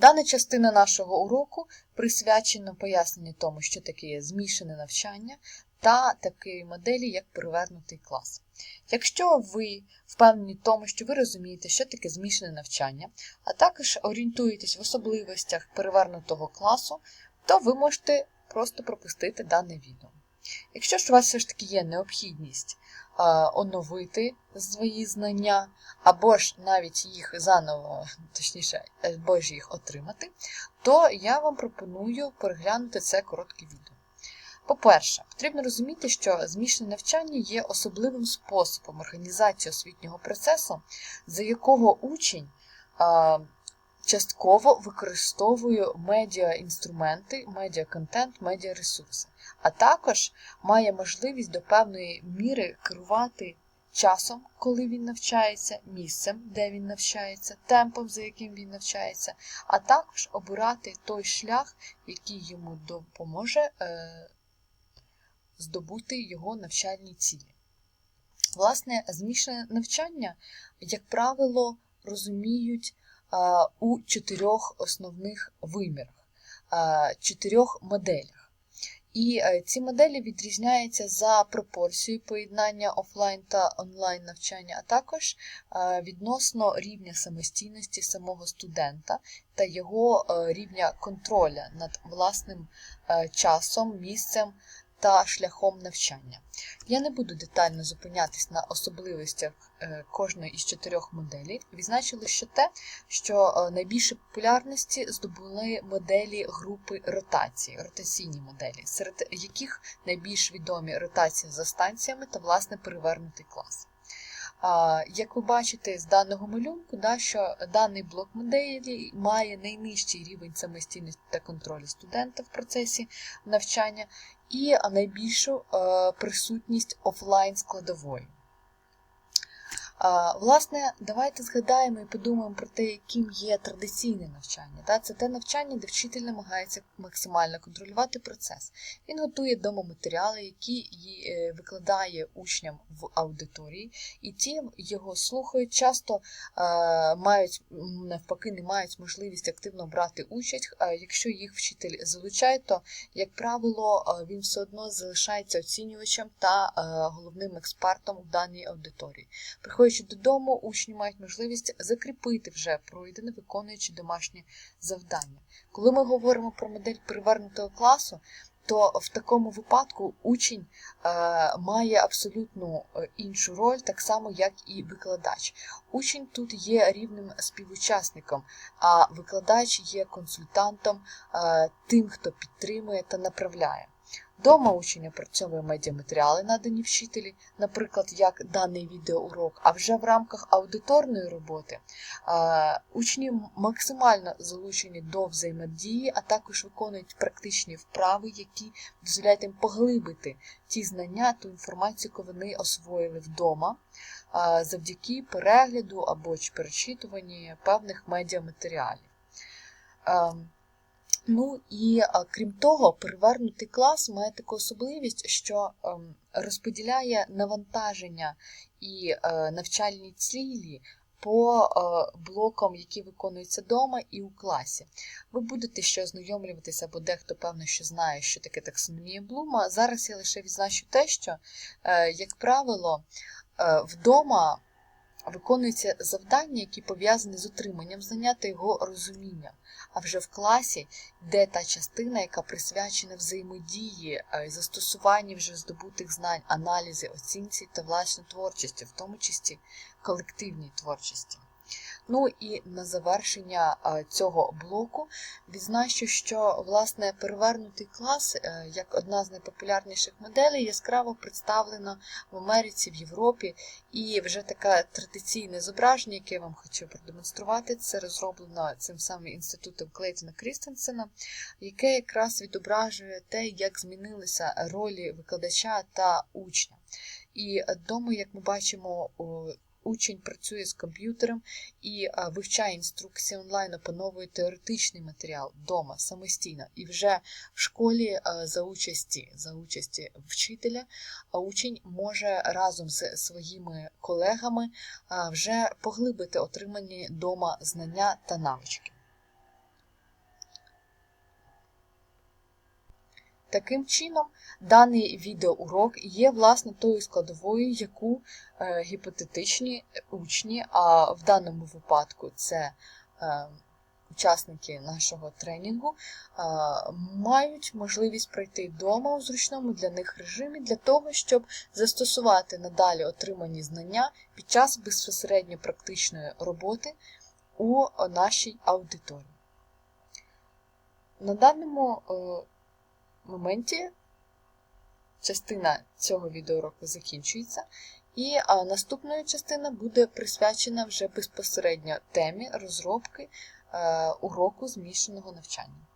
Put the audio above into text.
Дана частина нашого уроку присвячена поясненню тому, що таке змішане навчання та такої моделі, як перевернутий клас. Якщо ви впевнені в тому, що ви розумієте, що таке змішане навчання, а також орієнтуєтесь в особливостях перевернутого класу, то ви можете просто пропустити дане відео. Якщо ж у вас все ж таки є необхідність оновити свої знання, або ж навіть їх заново, точніше, або ж їх отримати, то я вам пропоную переглянути це коротке відео. По-перше, потрібно розуміти, що змішане навчання є особливим способом організації освітнього процесу, за якого учень частково використовує медіа-інструменти, медіа-контент, медіа-ресурси, а також має можливість до певної міри керувати часом, коли він навчається, місцем, де він навчається, темпом, за яким він навчається, а також обирати той шлях, який йому допоможе е, здобути його навчальні цілі. Власне, змішане навчання, як правило, розуміють у чотирьох основних вимірах, чотирьох моделях. І е, ці моделі відрізняються за пропорцією поєднання офлайн та онлайн навчання, а також відносно рівня самостійності самого студента та його е, рівня контроля над власним е, часом, місцем та шляхом навчання. Я не буду детально зупинятись на особливостях е, кожної із чотирьох моделей. Відзначили ще те, що е, найбільше популярності здобули моделі групи ротації, ротаційні моделі, серед яких найбільш відомі ротація за станціями та власне перевернутий клас. Як ви бачите з даного малюнку, да, що даний блок моделі має найнижчий рівень самостійності та контролю студента в процесі навчання і найбільшу е, присутність офлайн складової. Власне, давайте згадаємо і подумаємо про те, яким є традиційне навчання. Це те навчання, де вчитель намагається максимально контролювати процес. Він готує домоматеріали, які е, викладає учням в аудиторії, і ті його слухають, часто мають навпаки не мають можливість активно брати участь. Якщо їх вчитель залучає, то, як правило, він все одно залишається оцінювачем та головним експертом в даній аудиторії. Приходячи додому, учні мають можливість закріпити вже пройдене, виконуючи домашні завдання. Коли ми говоримо про модель перевернутого класу, то в такому випадку учень е, має абсолютно е, іншу роль, так само, як і викладач. Учень тут є рівним співучасником, а викладач є консультантом, е, тим, хто підтримує та направляє. Дома учень опрацьовує медіаматеріали, надані вчителі, наприклад, як даний відеоурок, а вже в рамках аудиторної роботи учні максимально залучені до взаємодії, а також виконують практичні вправи, які дозволяють їм поглибити ті знання, ту інформацію, яку вони освоїли вдома, завдяки перегляду або перечитуванні певних медіаматеріалів. Ну і крім того, перевернутий клас має таку особливість, що ем, розподіляє навантаження і е, навчальні цілі по е, блокам, які виконуються вдома і у класі. Ви будете ще ознайомлюватися, або дехто, певно, що знає, що таке таксономія Блума. Зараз я лише відзначу те, що, е, як правило, вдома виконуються завдання, які пов'язані з утриманням знання та його розумінням. А вже в класі, де та частина, яка присвячена взаємодії, е, застосуванні вже здобутих знань, аналізи, оцінці та власне творчості, в тому числі колективній творчості. Ну і на завершення цього блоку відзначу, що власне перевернутий клас, е, як одна з найпопулярніших моделей, яскраво представлена в Америці, в Європі, і вже таке традиційне зображення, яке я вам хочу продемонструвати, це розроблено цим самим інститутом Клейтона Крістенсена, яке якраз відображує те, як змінилися ролі викладача та учня. І вдома, як ми бачимо, Учень працює з комп'ютером і вивчає інструкції онлайн, опановує теоретичний матеріал вдома самостійно. І вже в школі за участі за участі вчителя учень може разом з своїми колегами вже поглибити отримані вдома знання та навички. Таким чином, даний відеоурок є власне тою складовою, яку е, гіпотетичні учні, а в даному випадку це е, учасники нашого тренінгу, е, мають можливість пройти вдома у зручному для них режимі для того, щоб застосувати надалі отримані знання під час безпосередньо практичної роботи у нашій аудиторії. На даному моменті частина цього відеоуроку закінчується, і наступна частина буде присвячена вже безпосередньо темі розробки е, уроку змішаного навчання.